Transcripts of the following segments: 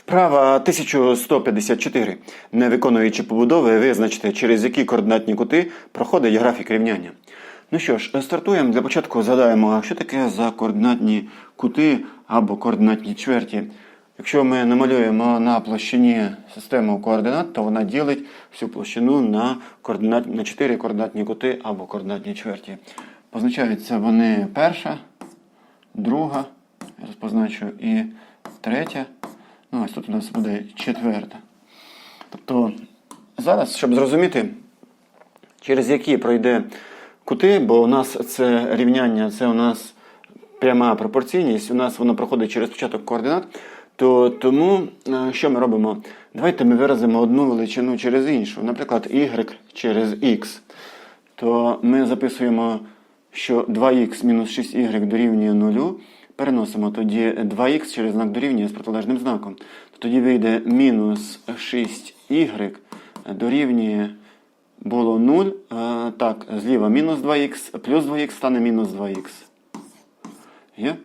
Вправа 1154. Не виконуючи побудови, визначте, через які координатні кути проходить графік рівняння. Ну що ж, стартуємо. Для початку згадаємо, що таке за координатні кути або координатні чверті. Якщо ми намалюємо на площині систему координат, то вона ділить всю площину на, координат... на 4 координатні кути або координатні чверті. Позначаються вони перша, друга, я розпозначу, і третя. Ось тут у нас буде четверта. Тобто зараз, щоб зрозуміти, через які пройде кути, бо у нас це рівняння, це у нас пряма пропорційність, у нас воно проходить через початок координат, то тому е, що ми робимо? Давайте ми виразимо одну величину через іншу, наприклад, y через x. То ми записуємо, що 2х мінус 6y дорівнює 0, переносимо тоді 2х через знак дорівнює з протилежним знаком. Тоді вийде мінус 6y дорівнює було 0. е, Так, зліва мінус 2х, плюс 2х стане мінус 2х. Є?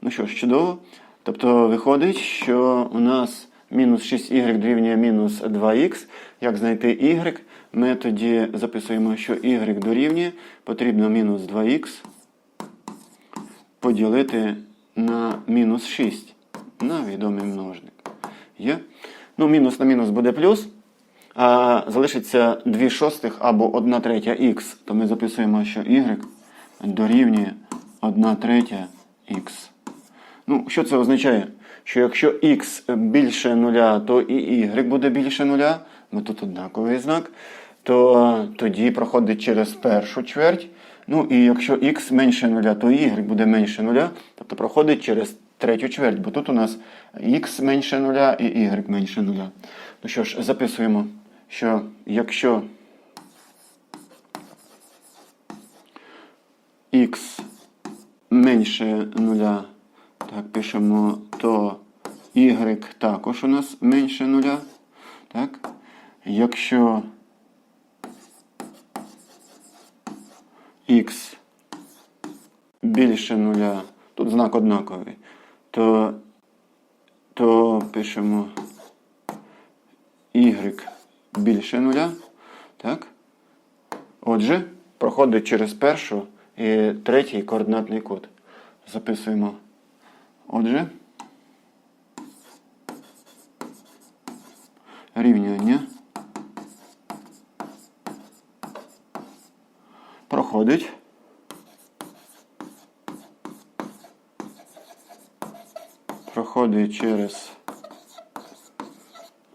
Ну що ж, чудово. Тобто виходить, що у нас мінус 6y дорівнює мінус 2х. Як знайти y? Ми тоді записуємо, що y дорівнює, потрібно мінус 2х поділити на мінус 6 на відомий множник. Є? Ну, мінус на мінус буде плюс. А залишиться 2 шостих або 1 третя х, то ми записуємо, що y дорівнює 1 третя х. Ну, що це означає? Що якщо х більше нуля, то і y буде більше нуля, бо тут однаковий знак, то тоді проходить через першу чверть. Ну і якщо х менше нуля, то y буде менше нуля, тобто проходить через третю чверть, бо тут у нас х менше нуля і y менше нуля. Ну що ж, записуємо, що якщо х менше нуля, так, пишемо, то y також у нас менше нуля. Так? Якщо х більше нуля, тут знак однаковий, то, то пишемо y більше нуля. Так? Отже, проходить через першу і третій координатний код. Записуємо. Отже, рівняння проходить проходить через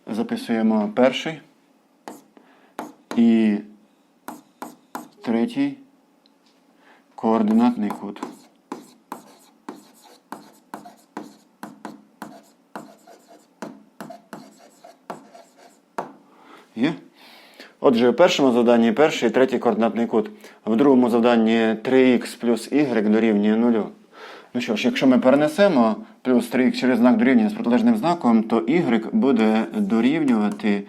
записуємо перший і третій координатний кут. Є? Отже, в першому завданні перший і третій координатний кут. В другому завданні 3х плюс y дорівнює 0. Ну що ж, якщо ми перенесемо плюс 3х через знак дорівнює з протилежним знаком, то y буде дорівнювати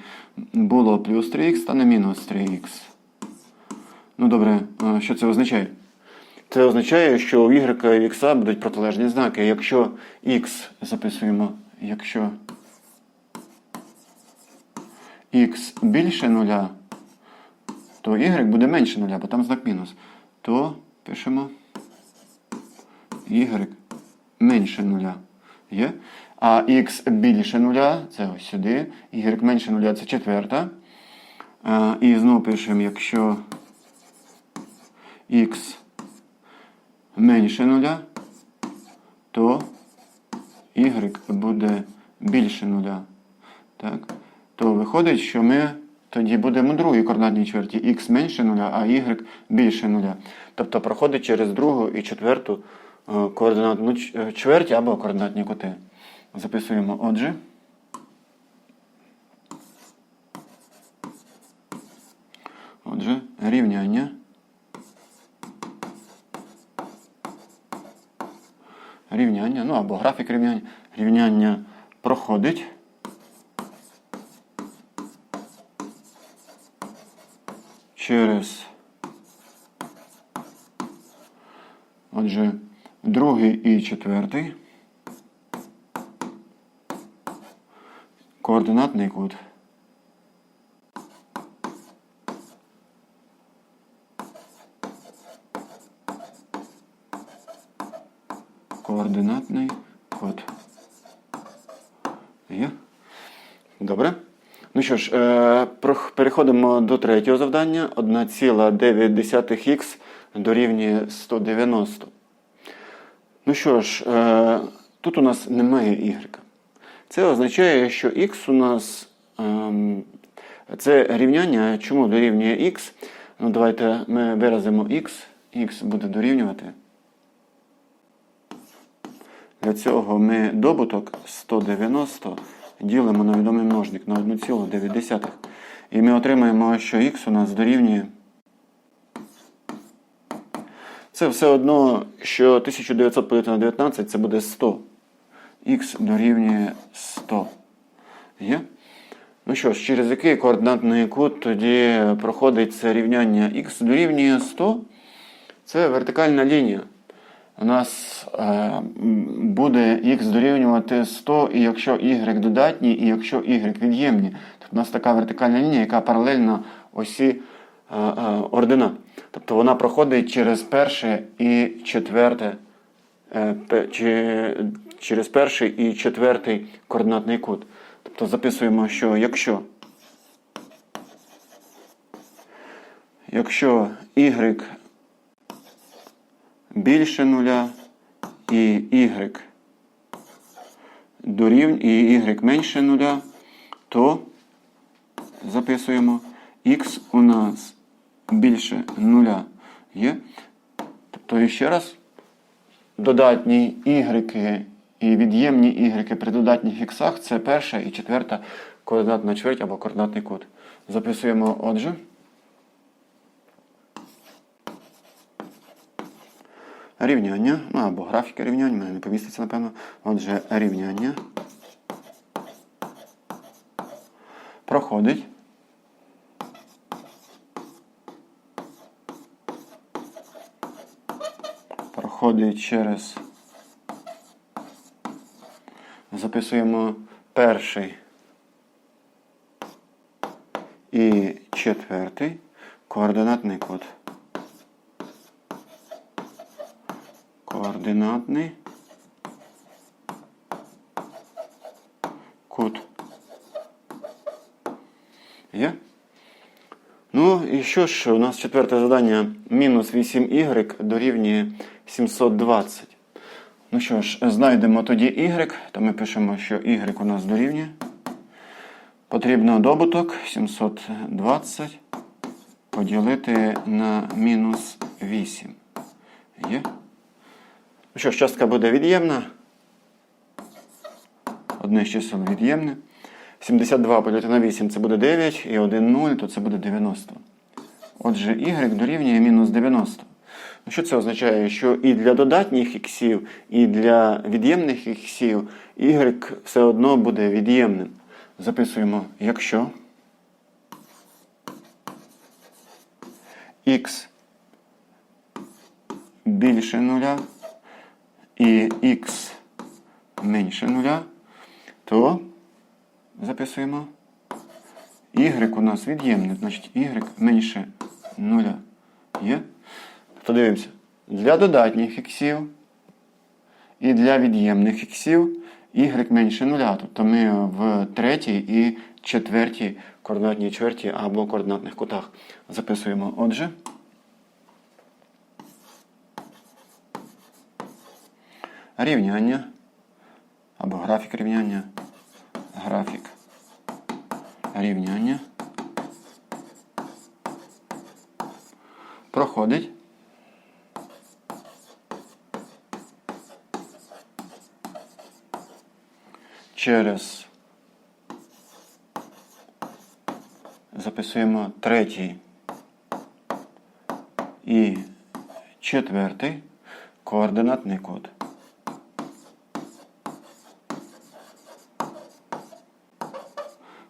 було плюс 3х, стане мінус 3х. Ну добре, що це означає? Це означає, що у y і x будуть протилежні знаки. Якщо x записуємо, якщо x більше нуля, то y буде менше нуля, бо там знак мінус. То пишемо y менше нуля. Є? А x більше нуля це ось сюди. Y менше нуля це четверта. І знову пишемо, якщо x менше нуля, то y буде більше нуля. Так? То виходить, що ми тоді будемо другій координатній чверті x менше нуля, а y більше нуля. Тобто проходить через другу і четверту е, координатну е, чверть або координатні кути. Записуємо отже. Отже, рівняння. Рівняння, ну або графік рівняння. Рівняння проходить. Через отже, другий і четвертий. координатний кут. Координатний код. Є? Добре. Ну що ж, е, переходимо до третього завдання. 1,9х дорівнює 190. Ну що ж, е, тут у нас немає y. Це означає, що x у нас ем, це рівняння. Чому дорівнює x? Ну, давайте ми виразимо x. x буде дорівнювати. Для цього ми добуток 190 ділимо на відомий множник на 1,9. І ми отримаємо, що х у нас дорівнює. Це все одно, що 1900 поділити на 19 це буде 100. Х дорівнює 100. Є? Ну що ж, через який координатний кут тоді проходить це рівняння х дорівнює 100? Це вертикальна лінія. У нас е, буде х дорівнювати 100, і якщо y додатні, і якщо y від'ємні. Тобто у нас така вертикальна лінія, яка паралельна осі е, е, ординат. Тобто вона проходить через перше і четверте, через перший і четвертий координатний кут. Тобто записуємо, що якщо, якщо y більше нуля і y дорівнює і y менше нуля, то записуємо x у нас більше нуля є. Тобто ще раз додатні y і від'ємні y при додатніх іксах це перша і четверта координатна чверть або координатний код. Записуємо отже. Рівняння, ну або графіка рівнянь, в мене не поміститься, напевно. Отже, рівняння проходить. Проходить через. Записуємо перший і четвертий координатний код. Координатний кут. Є? Ну і що ж, у нас четверте завдання мінус 8y дорівнює 720. Ну що ж, знайдемо тоді y, то ми пишемо, що y у нас дорівнює. Потрібно добуток 720 поділити на мінус 8. Є? Ну що ж, частка буде від'ємна. Одне з чисел від'ємне. 72 поділити на 8 це буде 9, і 1 0, то це буде 90. Отже, y дорівнює мінус 90. Ну, що це означає? Що і для додатніх іксів, і для від'ємних іксів y все одно буде від'ємним. Записуємо, якщо x більше нуля і x менше нуля, то записуємо y у нас від'ємне, значить y менше нуля. Є? То дивимося. Для додатніх іксів і для від'ємних іксів y менше нуля. Тобто ми в третій і четвертій координатній чверті або координатних кутах записуємо. Отже. Рівняння або графік рівняння, графік рівняння проходить через записуємо третій і четвертий координатний код.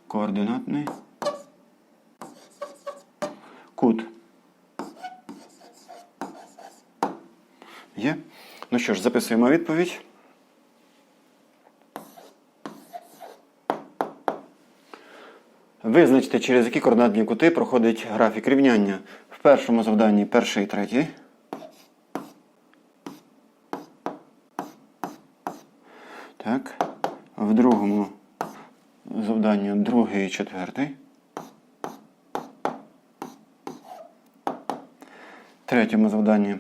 Координатний кут. Є? Ну що ж, записуємо відповідь. Визначте, через які координатні кути проходить графік рівняння. В першому завданні перший і третій. Так. В другому другий і четвертий. Третьому завданні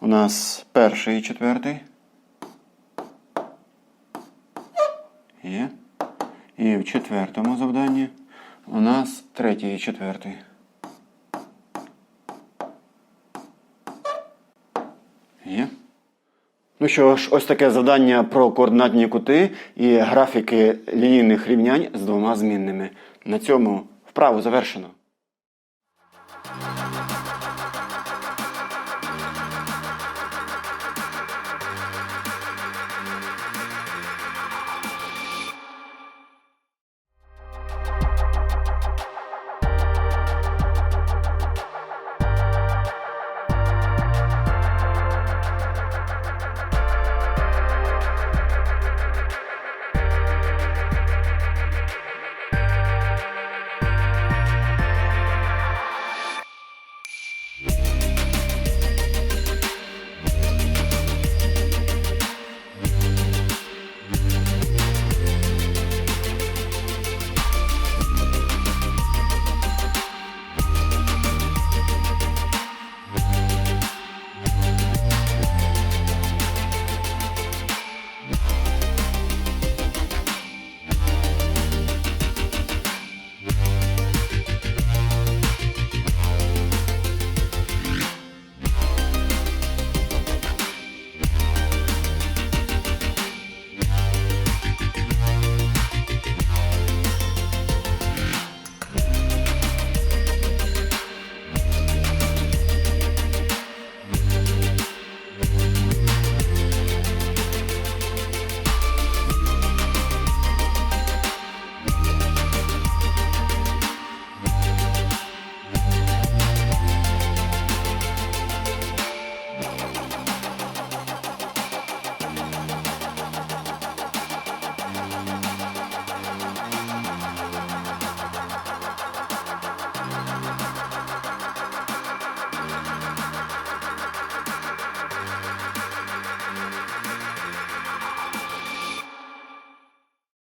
у нас перший і четвертий. Є. І в четвертому завданні у нас третій і четвертий. Є. Ну що ж, ось таке завдання про координатні кути і графіки лінійних рівнянь з двома змінними. На цьому вправу завершено.